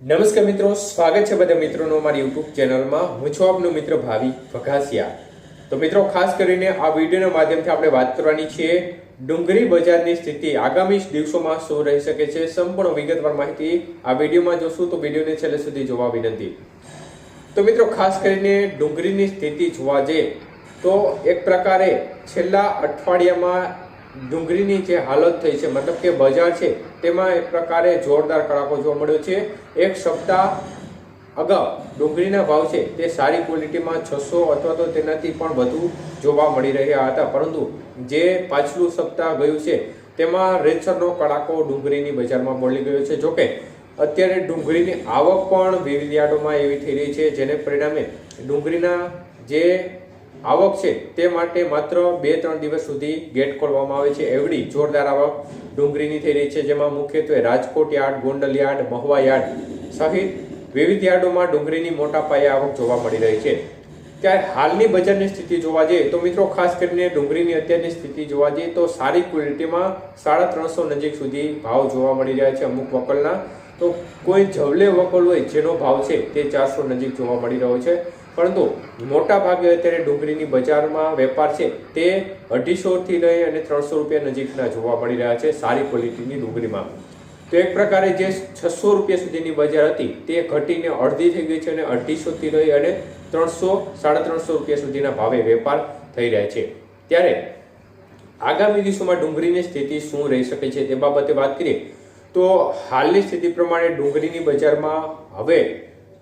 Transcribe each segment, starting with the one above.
નમસ્કાર મિત્રો, સ્વાગત છે બધા મિત્રોનો અમારી યુટ્યુબ ચેનલમાં. હું છું આપનો મિત્ર ભાવિ વઘાસિયા તો મિત્રો, ખાસ કરીને આ વિડીયોના માધ્યમથી આપણે વાત કરવાની છે ડુંગળી બજારની સ્થિતિ. આગામી દિવસોમાં શું રહી શકે છે, સંપૂર્ણ વિગતવાર માહિતી આ વિડીયોમાં જોશું. તો વિડીયોને છેલ્લે સુધી જોવા વિનંતી. તો મિત્રો, ખાસ કરીને ડુંગળીની સ્થિતિ જોવા જઈએ, તો એક પ્રકારે છેલ્લા અઠવાડિયામાં ડુંગળીની જે હાલત થઈ છે, મતલબ કે બજાર છે, તેમાં એક પ્રકારે જોરદાર કડાકો જોવા મળ્યો છે. એક સપ્તાહ અગાઉ ડુંગળીના ભાવ છે, તે સારી ક્વોલિટીમાં છસો અથવા તો તેનાથી પણ વધુ જોવા મળી રહ્યા હતા. પરંતુ જે પાછલું સપ્તાહ ગયું છે, તેમાં રેચરનો કડાકો ડુંગળીની બજારમાં બોલી ગયો છે. જોકે, અત્યારે ડુંગળીની આવક પણ વિવિધ યાર્ડોમાં એવી થઈ રહી છે, જેને પરિણામે ડુંગળીના જે આવક છે તે માટે માત્ર બે ત્રણ દિવસ સુધી ગેટ ખોલવામાં આવે છે. એવડી જોરદાર આવક ડુંગળીની થઈ રહી છે, જેમાં મુખ્યત્વે Rajkot yard, Gondal yard, Mahuva yard સહિત વિવિધ યાર્ડોમાં ડુંગળીની મોટા પાયે આવક જોવા મળી રહી છે. ત્યારે હાલની બજારની સ્થિતિ જોવા જઈએ તો મિત્રો, ખાસ કરીને ડુંગળીની અત્યારની સ્થિતિ જોવા જઈએ તો સારી ક્વોલિટીમાં સાડા ત્રણસો નજીક સુધી ભાવ જોવા મળી રહ્યા છે અમુક વકલના. તો કોઈ જવલે વકલ હોય જેનો ભાવ છે તે ચારસો નજીક જોવા મળી રહ્યો છે. પરંતુ મોટા ભાગે અત્યારે ડુંગળીની બજારમાં વેપાર છે તે અઢીસોથી લઈ અને ત્રણસો રૂપિયા નજીકના જોવા મળી રહ્યા છે સારી ક્વોલિટીની ડુંગળીમાં. તો એક પ્રકારે જે છસો રૂપિયા સુધીની બજાર હતી તે ઘટીને અડધી થઈ ગઈ છે અને અઢીસોથી લઈ અને ત્રણસો, સાડા ત્રણસો રૂપિયા સુધીના ભાવે વેપાર થઈ રહ્યા છે. ત્યારે આગામી દિવસોમાં ડુંગળીની સ્થિતિ શું રહી શકે છે તે બાબતે વાત કરીએ તો હાલની સ્થિતિ પ્રમાણે ડુંગળીની બજારમાં હવે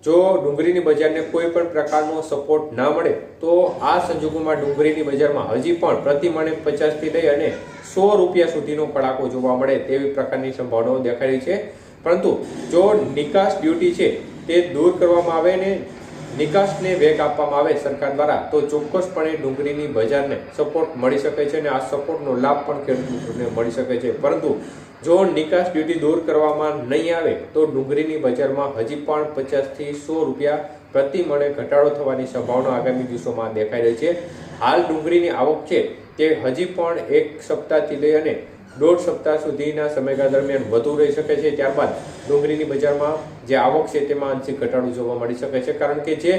જો ડુંગળીની બજારને કોઈ પણ પ્રકારનો સપોર્ટ ના મળે, તો આ સંજોગોમાં ડુંગળીની બજારમાં હજી પણ પ્રતિ મણે પચાસથી લઈ અને સો રૂપિયા સુધીનો કડાકો જોવા મળે તેવી પ્રકારની સંભાવનાઓ દેખાઈ છે. પરંતુ જો નિકાસ ડ્યુટી છે તે દૂર કરવામાં આવે ને નિકાસને વેગ આપવામાં આવે સરકાર દ્વારા, તો ચોક્કસપણે ડુંગળીની બજારને સપોર્ટ મળી શકે છે અને આ સપોર્ટનો લાભ પણ ખેડૂતોને મળી શકે છે. પરંતુ જો નિકાસ ડ્યુટી દૂર કરવામાં નહીં આવે, તો ડુંગળીની બજારમાં હજી પણ પચાસથી સો રૂપિયા પ્રતિ મણે ઘટાડો થવાની સંભાવના આગામી દિવસોમાં દેખાઈ રહી છે. હાલ ડુંગળીની આવક છે તે હજી પણ એક સપ્તાહથી લઈ અને દોઢ સપ્તાહ સુધીના સમયગાળા દરમિયાન વધુ રહી શકે છે. ત્યારબાદ ડુંગળીની બજારમાં જે આવક છે તેમાં આંશિક ઘટાડો જોવા મળી શકે છે. કારણ કે જે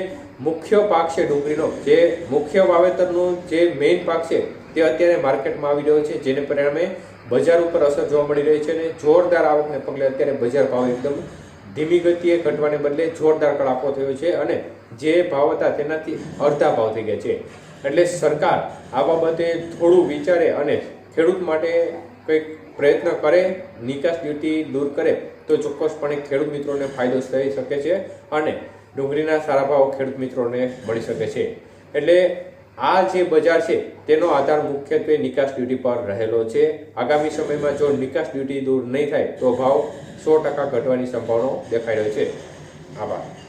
મુખ્ય પાક છે ડુંગળીનો, જે મુખ્ય વાવેતરનો જે મેઇન પાક છે તે અત્યારે માર્કેટમાં આવી રહ્યો છે, જેને પરિણામે બજાર ઉપર અસર જોવા મળી રહી છે અને જોરદાર આવકને પગલે અત્યારે બજાર ભાવ એકદમ ધીમી ગતિએ ઘટવાને બદલે જોરદાર કડાકો થયો છે અને જે ભાવ હતા તેનાથી અડધા ભાવ થઈ ગયા છે. એટલે સરકાર આ બાબતે થોડું વિચારે અને ખેડૂત માટે કંઈક પ્રયત્ન કરે, નિકાસ ડ્યુટી દૂર કરે, તો ચોક્કસપણે ખેડૂત મિત્રોને ફાયદો થઈ શકે છે અને ડુંગળીના સારા ભાવ ખેડૂત મિત્રોને મળી શકે છે. એટલે આ જે બજાર છે, તેનો આધાર મુખ્યત્વે નિકાસ ડ્યુટી પર રહેલો છે. આગામી સમયમાં જો નિકાસ ડ્યુટી દૂર નહીં થાય, તો ભાવ સો ટકા ઘટવાની સંભાવનાઓ દેખાઈ રહ્યો છે. આભાર.